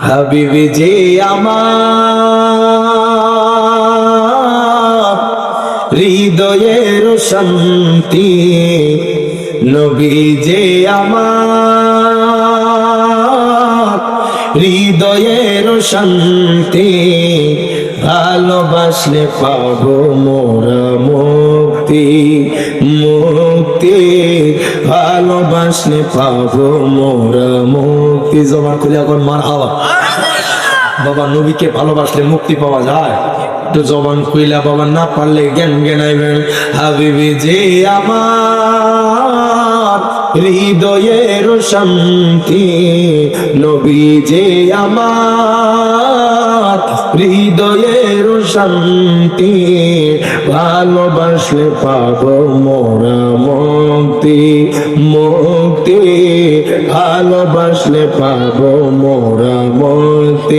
হাবিবি যে আমার হৃদয়ের শান্তি নবী যে আমার হৃদয়ের শান্তি ভালোবাসলে পাবো মোরা মুক্তি মুক্তি। ভালোবাসলে পাবো মোরা মুক্তি। জমা খুলে এখন মার হাওয়া বাবা, নবীকে ভালোবাসলে মুক্তি পাওয়া যায়। তো জবান কইলা বাবা, না পারলে জ্ঞান জ্ঞানাইবেন হাবিবি যে আমার হৃদয়ের শান্তি, নবী যে আমার হৃদয়ের শান্তি ভালোবাসলে পাব মোরা মুক্তি মুক্তি ভালোবাসলে পাব মোরা মুক্তি।